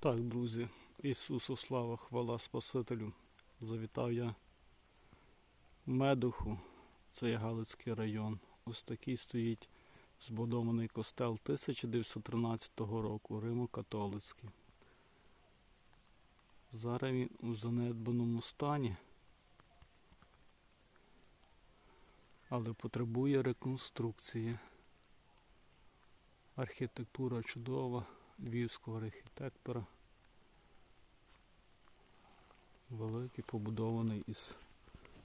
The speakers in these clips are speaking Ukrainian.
Так, друзі, Ісусу слава, хвала Спасителю. Завітав я Медуху, це є Галицький район. Ось такий стоїть збудований костел 1913 року, Римо-католицький. Зараз він у занедбаному стані, але потребує реконструкції. Архітектура чудова львівського архітектора. Великий побудований із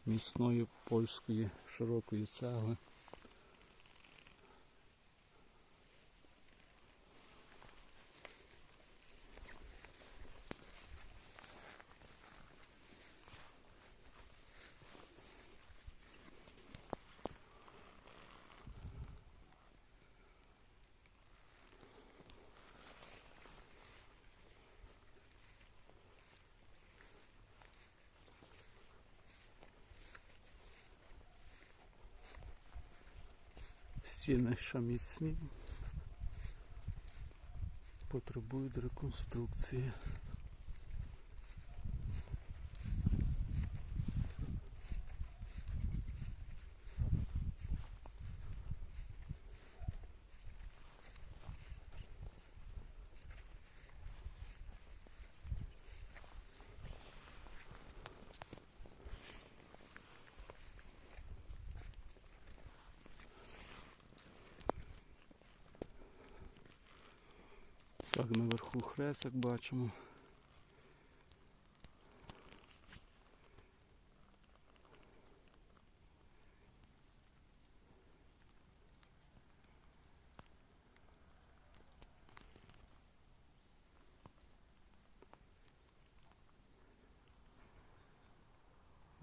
міцної польської широкої цегли. Стіни ще міцні. Потребують реконструкції. Так, наверху хрест, як бачимо.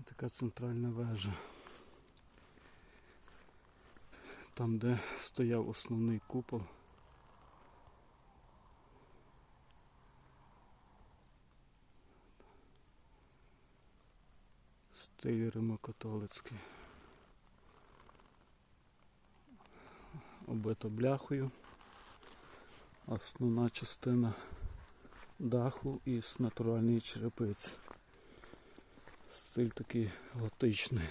Така центральна вежа. Там, де стояв основний купол. Стиль римокатолицький. Обито бляхою. Основна частина даху із натуральної черепиці. Стиль такий готичний.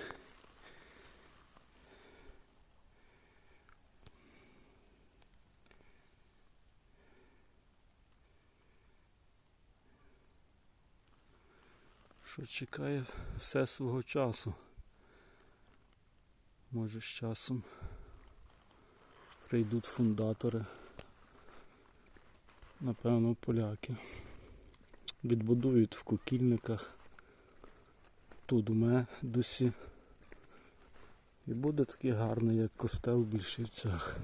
Що чекає все свого часу. Може з часом прийдуть фундатори, напевно, поляки. Відбудують в кукільниках, тут у Медусі. І буде такий гарний, як костел в Більшівцях.